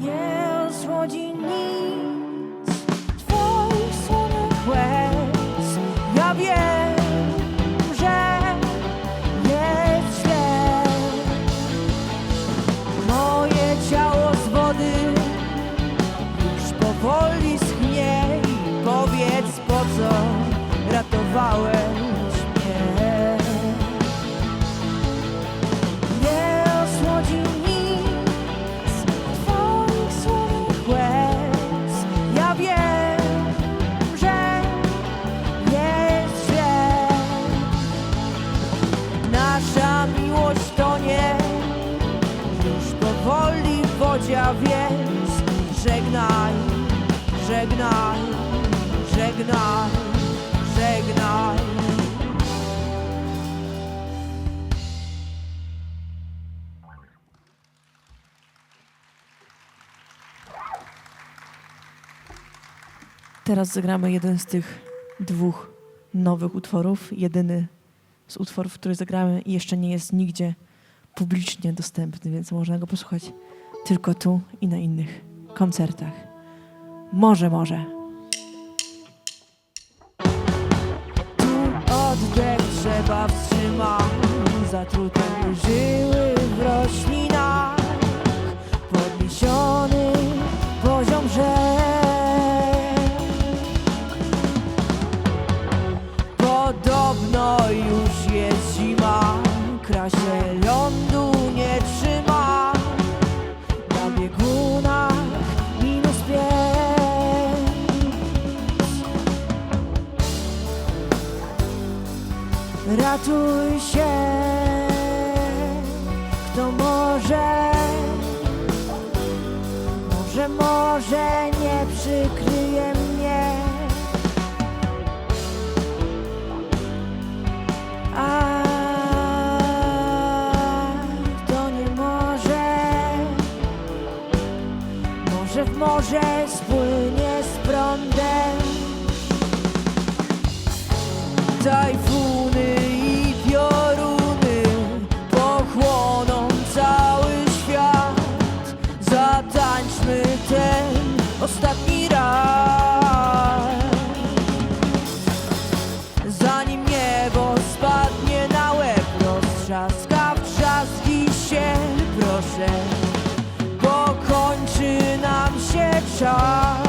Nie osłodzi nic Teraz zagramy jeden z tych dwóch nowych utworów. Jedyny z utworów, który zagramy i jeszcze nie jest nigdzie publicznie dostępny, więc można go posłuchać tylko tu i na innych koncertach. Może, może. Tu oddech trzeba wstrzymać, zatrute żyły Ratuj się, kto może. Może, może nie przykryje mnie. A kto nie może, może w morze spłynie z prądem. Tajfuny czas.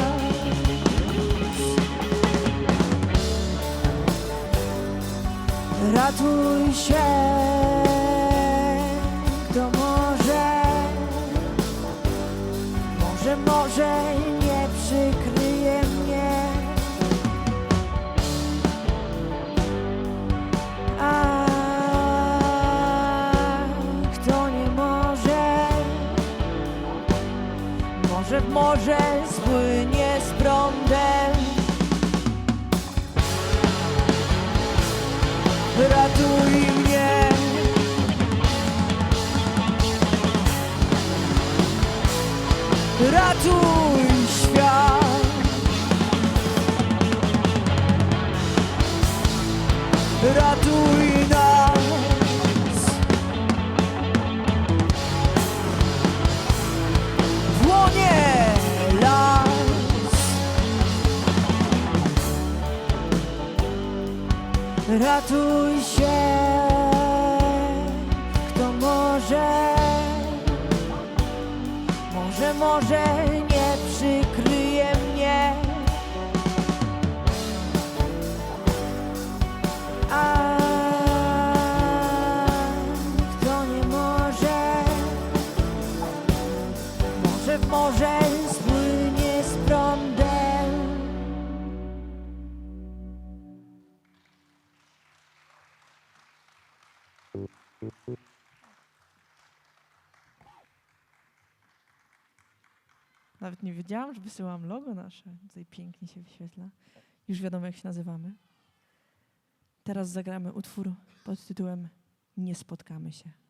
Ratuj się, morze spłynie z prądem. Ratuj mnie. Ratuj Ratuj się, kto może, może, może nie przykryje Nawet nie wiedziałam, że wysyłam logo nasze. Tutaj pięknie się wyświetla. Już wiadomo, jak się nazywamy. Teraz zagramy utwór pod tytułem Nie spotkamy się.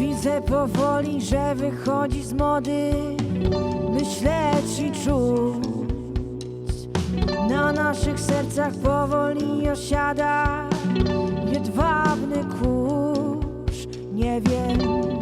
Widzę powoli, że wychodzi z mody. Myśleć i czuć. Na naszych sercach powoli osiada Jedwabny kurz, nie wiem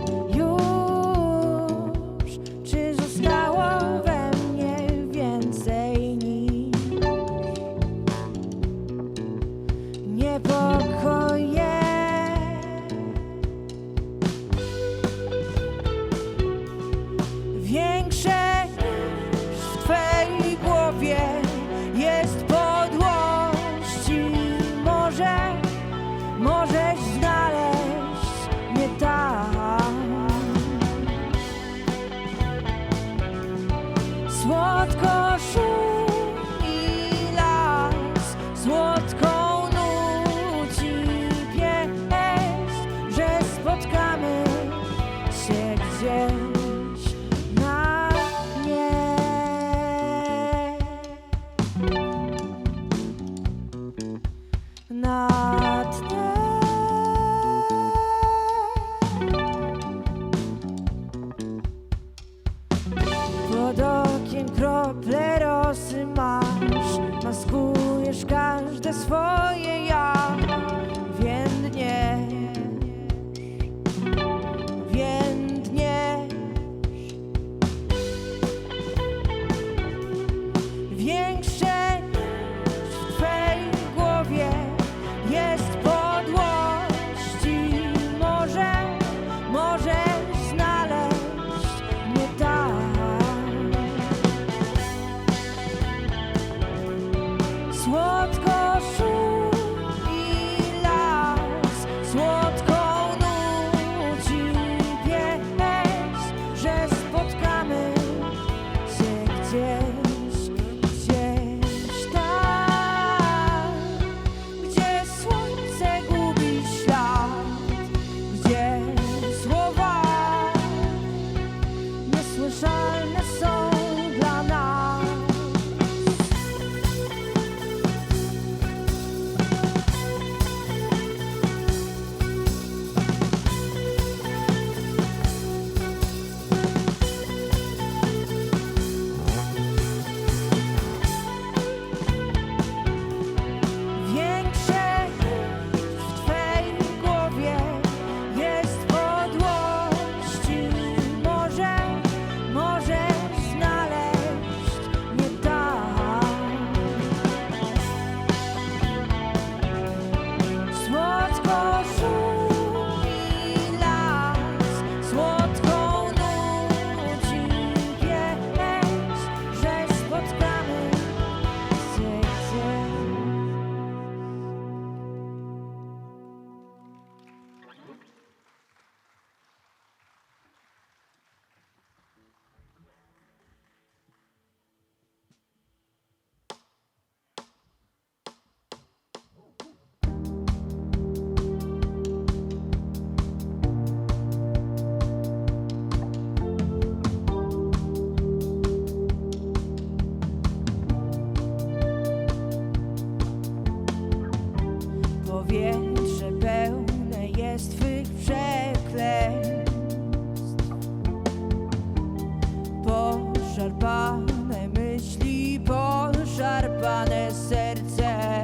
Poszarpane myśli, poszarpane serce.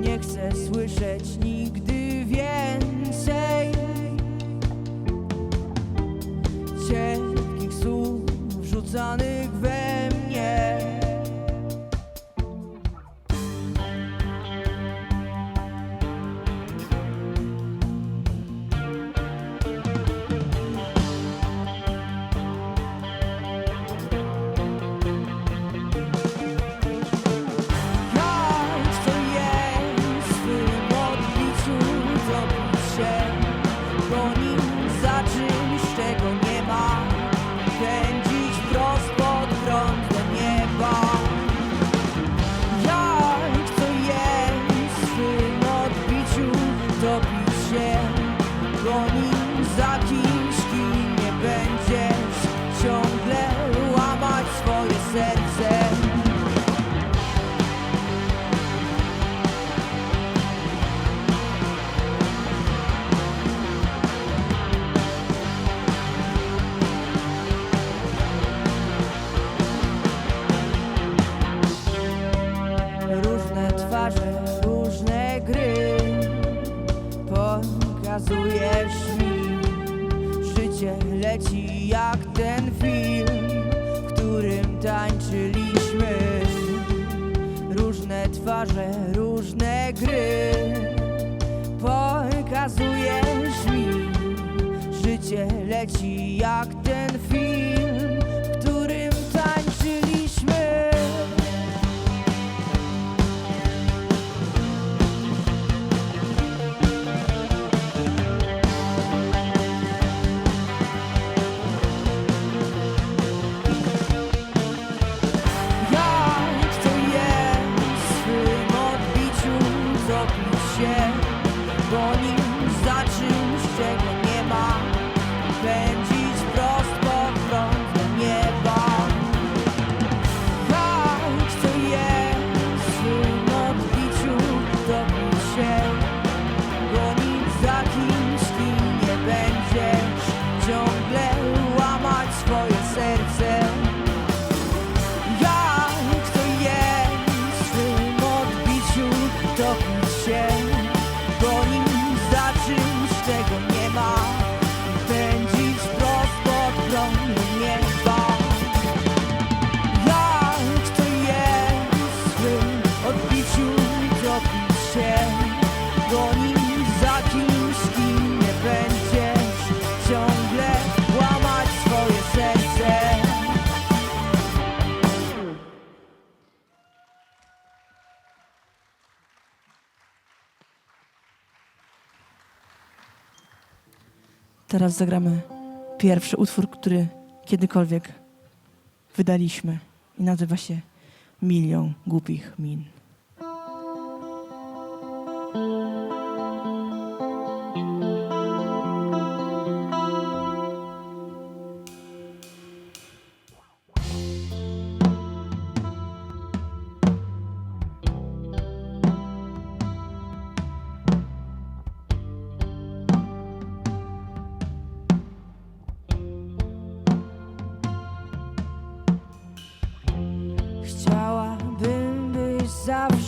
Nie chcę słyszeć nigdy więcej Cierpkich słów rzucanych leci jak Teraz zagramy pierwszy utwór, który kiedykolwiek wydaliśmy i nazywa się Milion głupich min.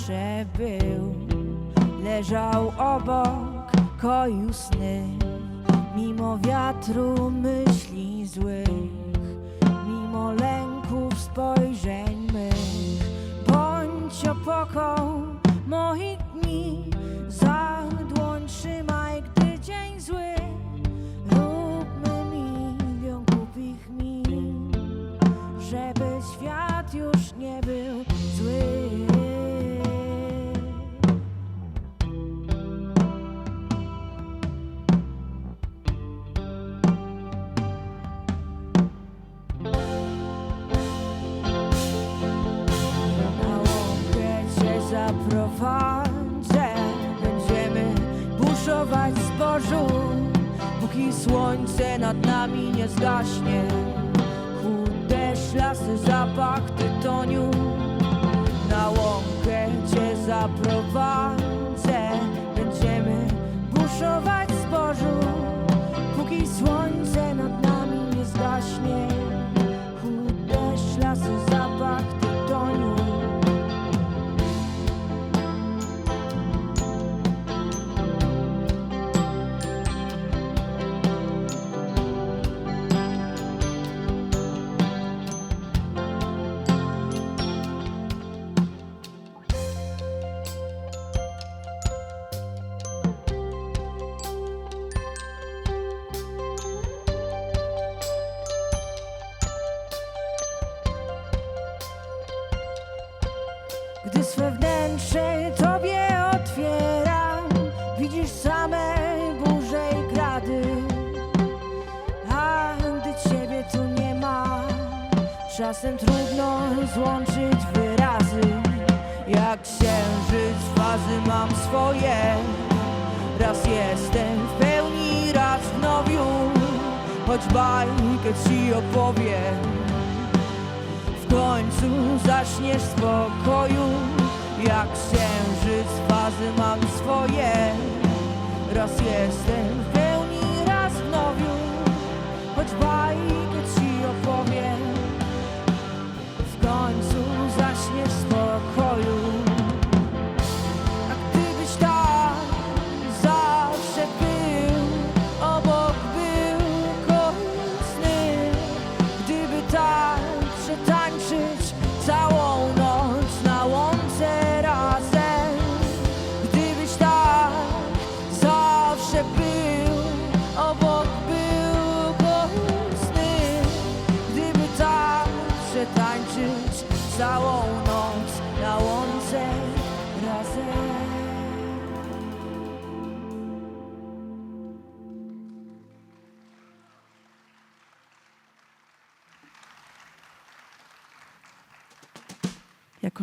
zawsze był. Leżał obok koju sny Mimo wiatru myśli złych Mimo lęków spojrzeń mych. Bądź opoką moich dni Czasem trudno złączyć wyrazy. Jak księżyc fazy mam swoje. Raz jestem w pełni, raz w nowiu. Choć bajkę ci opowiem. W końcu zaśniesz w spokoju. Jak księżyc fazy mam swoje. Raz jestem w pełni, raz w nowiu. Choć bajkę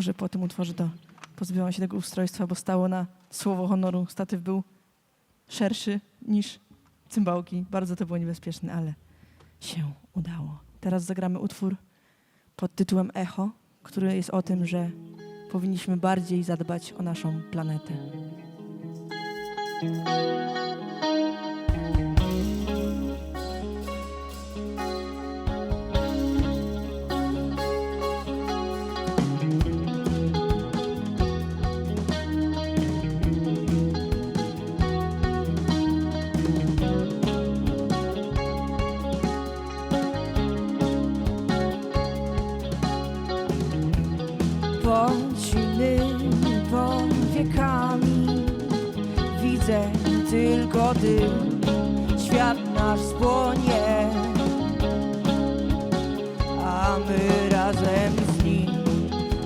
że po tym utworze to pozbyłam się tego ustrojstwa, bo stało na słowo honoru. Statyw był szerszy niż cymbałki. Bardzo to było niebezpieczne, ale się udało. Teraz zagramy utwór pod tytułem Echo, który jest o tym, że powinniśmy bardziej zadbać o naszą planetę. Dym Świat nasz spłonie. A my razem z nim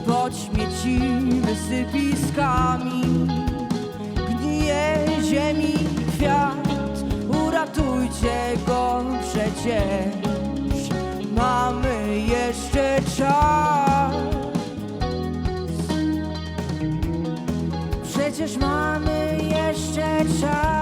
Pod śmieci wysypiskami. Gnije ziemi kwiat Uratujcie go przecież. Mamy jeszcze czas. Przecież mamy jeszcze czas